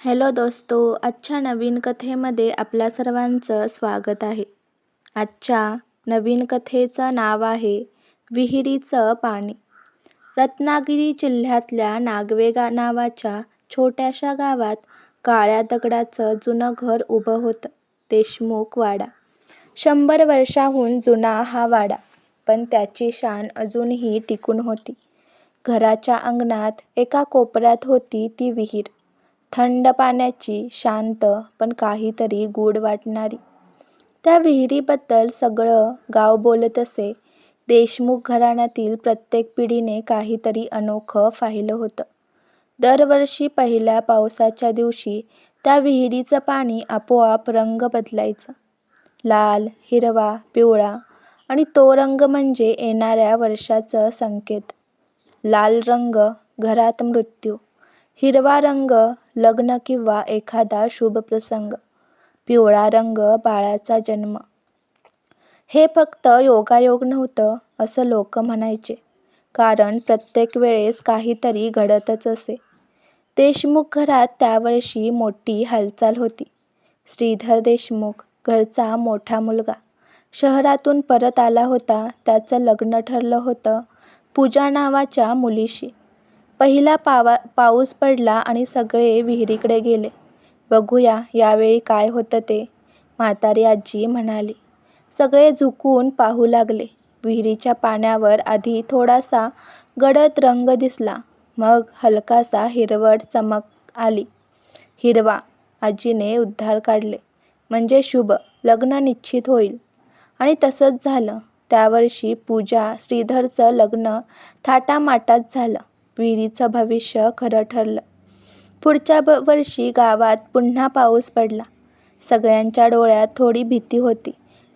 Hello दोस्तो आजच्या नवीन कथेमध्ये आपल्या सर्वांचं स्वागत आहे. आजच्या नवीन कथेचं नाव आहे विहिरीचं पाणी. रत्नागिरी जिल्ह्यातल्या नागवे गा नावाच्या छोट्याशा गावात काळ्या दगडाचं जुनं घर उभं होतं देशमुख वाडा. शंभर वर्षाहून जुना हा वाडा पण त्याची शान अजूनही टिकून होती. घराच्या अंगणात एका कोपऱ्यात होती ती विहीर. थंड पाण्याची शांत पण काहीतरी गूढ वाटणारी. त्या विहिरीबद्दल सगळं गाव बोलत असे. देशमुख घराण्यातील प्रत्येक पिढीने काहीतरी अनोखं पाहिलं होतं. दरवर्षी पहिल्या पावसाच्या दिवशी त्या विहिरीचं पाणी आपोआप रंग बदलायचं. लाल हिरवा पिवळा आणि तो रंग म्हणजे येणाऱ्या वर्षाचं संकेत. लाल रंग घरात मृत्यू. हिरवा रंग लग्न किंवा एखादा शुभ प्रसंग. पिवळा रंग बाळाचा जन्म. हे फक्त योगायोग नव्हतं असं लोक म्हणायचे. कारण प्रत्येक वेळेस काहीतरी घडतच असे. देशमुख घरात त्यावर्षी मोठी हालचाल होती. श्रीधर देशमुख घरचा मोठा मुलगा. शहरातून परत आला होता त्याचं लग्न ठरलं होतं पूजा नावाच्या मुलीशी. पहिला पावा पाऊस पडला आणि सगळे विहिरीकडे गेले. बघूया यावेळी काय होतं ते म्हातारी आजी म्हणाली. सगळे झुकून पाहू लागले. विहिरीच्या पाण्यावर आधी थोडासा गडद रंग दिसला. मग हलकासा हिरवट चमक आली. हिरवा आजीने उद्धार काढले. म्हणजे शुभ लग्न निश्चित होईल. आणि तसंच झालं. त्या वर्षी पूजा श्रीधरचं लग्न थाटामाटात झालं. विहिरीचं भविष्य खरं ठरलं. पुढच्या ब वर्षी गावात पुन्हा पाऊस पडला. सगळ्यांच्या डोळ्यात थोडी भीती होती.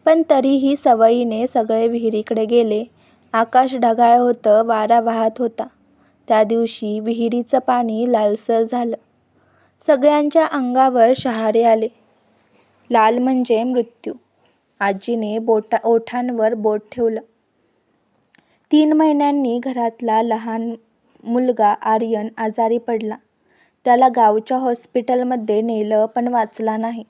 पण तरीही सवयीने सगळे विहिरीकडे गेले. आकाश ढगाळ होतं वारा वाहत होता. त्या दिवशी विहिरीचं पाणी लालसर झालं. सगळ्यांच्या अंगावर शहारे आले. लाल म्हणजे मृत्यू. आजीने बोटा ओठांवर बोट ठेवलं. तीन महिन्यांनी घरातला लहान मुलगा आर्यन आजारी पडला. त्याला गावच्या हॉस्पिटलमध्ये नेलं पण वाचला नाही.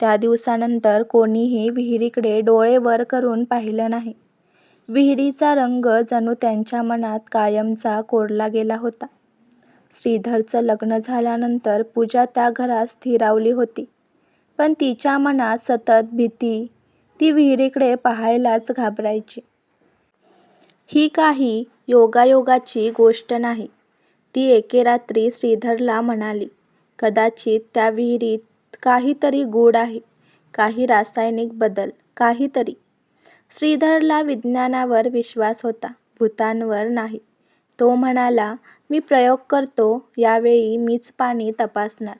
त्या दिवसानंतर कोणीही विहिरीकडे डोळे वर करून पाहिलं नाही. विहिरीचा रंग जणू त्यांच्या मनात कायमचा कोरला गेला होता. श्रीधरचं लग्न झाल्यानंतर पूजा त्या घरात स्थिरावली होती. पण तिच्या मनात सतत भीती ती विहिरीकडे पाहायलाच घाबरायची. ही काही योगायोगाची गोष्ट नाही. ती एके रात्री श्रीधरला म्हणाली कदाचित त्या विहिरीत काहीतरी गूढ आहे. काही रासायनिक बदल काहीतरी. श्रीधरला विज्ञानावर विश्वास होता भूतांवर नाही. तो म्हणाला मी प्रयोग करतो यावेळी मीच पाणी तपासणार.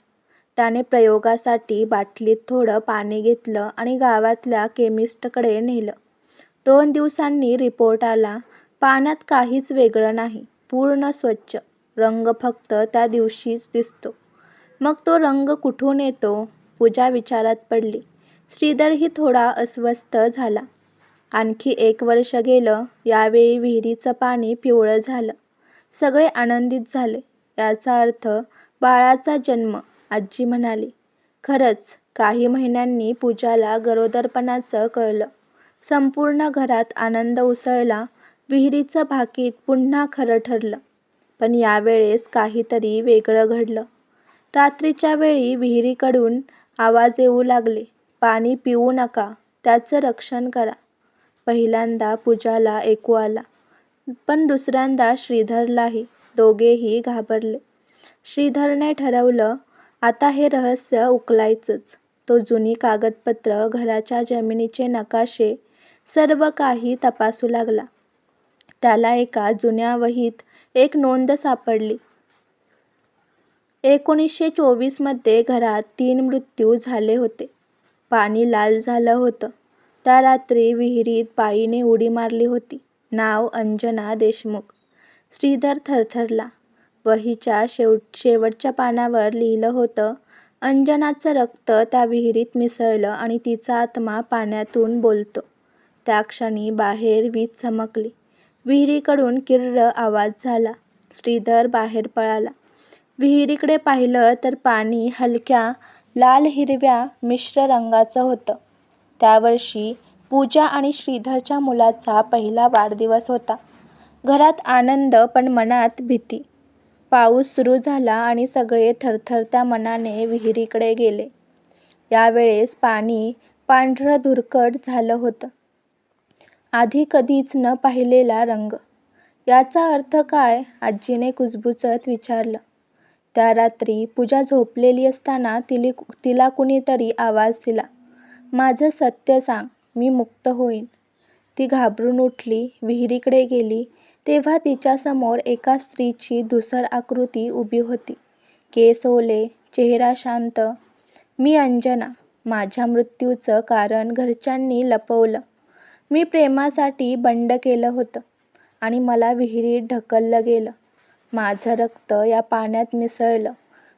त्याने प्रयोगासाठी बाटलीत थोडं पाणी घेतलं आणि गावातल्या केमिस्टकडे नेलं. दोन दिवसांनी रिपोर्ट आला पाण्यात काहीच वेगळं नाही. पूर्ण स्वच्छ. रंग फक्त त्या दिवशीच दिसतो. मग तो रंग कुठून येतो? पूजा विचारात पडली. श्रीधरही थोडा अस्वस्थ झाला. आणखी एक वर्ष गेलं यावेळी विहिरीचं पाणी पिवळं झालं. सगळे आनंदित झाले. याचा अर्थ बाळाचा जन्म आजी म्हणाली. खरंच काही महिन्यांनी पूजाला गरोदरपणाचं कळलं. संपूर्ण घरात आनंद उसळला विहिरीचं भाकीत पुन्हा खरं ठरलं. पण यावेळेस काहीतरी वेगळं घडलं. रात्रीच्या वेळी विहिरीकडून आवाज येऊ लागले पाणी पिऊ नका त्याचं रक्षण करा. पहिल्यांदा पूजाला ऐकू आला पण दुसऱ्यांदा श्रीधरलाही दोघेही घाबरले. श्रीधरने ठरवलं आता हे रहस्य उकलायचंच. तो जुनी कागदपत्र घराच्या जमिनीचे नकाशे सर्व काही तपासू लागला. त्याला एका जुन्या वहीत एक नोंद सापडली. एकोणीसशे चोवीसमध्ये घरात तीन मृत्यू झाले होते. पाणी लाल झालं होतं. त्या रात्री विहिरीत बाईने उडी मारली होती. नाव अंजना देशमुख. श्रीधर थरथरला. वहीच्या शेव शेवटच्या पानावर लिहिलं होतं अंजनाचं रक्त त्या विहिरीत मिसळलं आणि तिचा आत्मा पाण्यातून बोलतो. त्या क्षणी बाहेर वीज चमकली. विहिरीकडून किर्र आवाज झाला श्रीधर बाहेर पळाला विहिरीकडे पाहिलं तर पाणी हलक्या लाल हिरव्या मिश्र रंगाचं होतं. त्यावर्षी पूजा आणि श्रीधरच्या मुलाचा पहिला वाढदिवस होता. घरात आनंद पण मनात भीती. पाऊस सुरू झाला आणि सगळे थरथरत्या मनाने विहिरीकडे गेले. यावेळेस पाणी पांढरं धुरकट झालं होतं. आधी कधीच न पाहिलेला रंग. याचा अर्थ काय? आजीने कुजबुजत विचारलं. त्या रात्री पूजा झोपलेली असताना तिली तिला कुणीतरी आवाज दिला, माझं सत्य सांग, मी मुक्त होईन. ती घाबरून उठली, विहिरीकडे गेली तेव्हा तिच्यासमोर एका स्त्रीची धुसर आकृती उभी होती. केस ओले, चेहरा शांत. मी अंजना. माझ्या मृत्यूचं कारण घरच्यांनी लपवलं. मी प्रेमासाठी बंड केलं होतं आणि मला विहिरीत ढकललं गेलं. माझं रक्त या पाण्यात मिसळलं.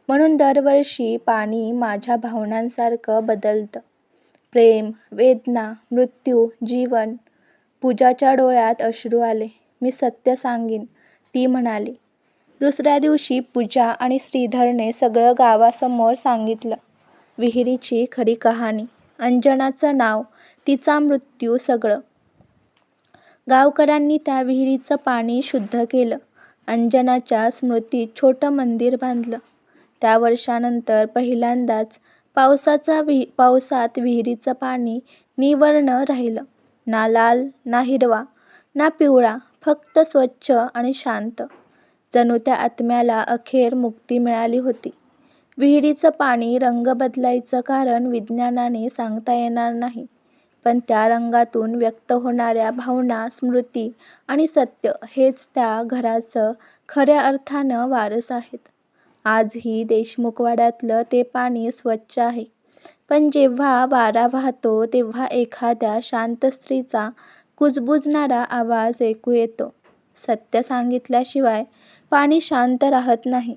म्हणून दरवर्षी पाणी माझ्या भावनांसारखं बदलतं. प्रेम, वेदना, मृत्यू, जीवन. पूजाच्या डोळ्यात अश्रू आले. मी सत्य सांगीन, ती म्हणाली. दुसऱ्या दिवशी पूजा आणि श्रीधरने सगळं गावासमोर सांगितलं. विहिरीची खरी कहाणी. अंजनाचं नाव, तिचा मृत्यू सगळं. गावकऱ्यांनी त्या विहिरीचं पाणी शुद्ध केलं. अंजनाच्या स्मृतीत छोटं मंदिर बांधलं. त्या वर्षानंतर पहिल्यांदाच पावसात विहिरीचं पाणी निवर्ण राहिलं. ना लाल, ना हिरवा, ना पिवळा. फक्त स्वच्छ आणि शांत. जणू त्या आत्म्याला अखेर मुक्ती मिळाली होती. विहिरीचं पाणी रंग बदलायचं कारण विज्ञानाने सांगता येणार नाही. पण त्या रंगातून व्यक्त होणाऱ्या भावना, स्मृती आणि सत्य हेच त्या घराचं खऱ्या अर्थानं वारस आहेत. आजही देशमुखवाड्यातलं ते पाणी स्वच्छ आहे. पण जेव्हा वारा वाहतो तेव्हा एखाद्या शांत स्त्रीचा कुजबुजणारा आवाज ऐकू येतो. सत्य सांगितल्याशिवाय पाणी शांत राहत नाही.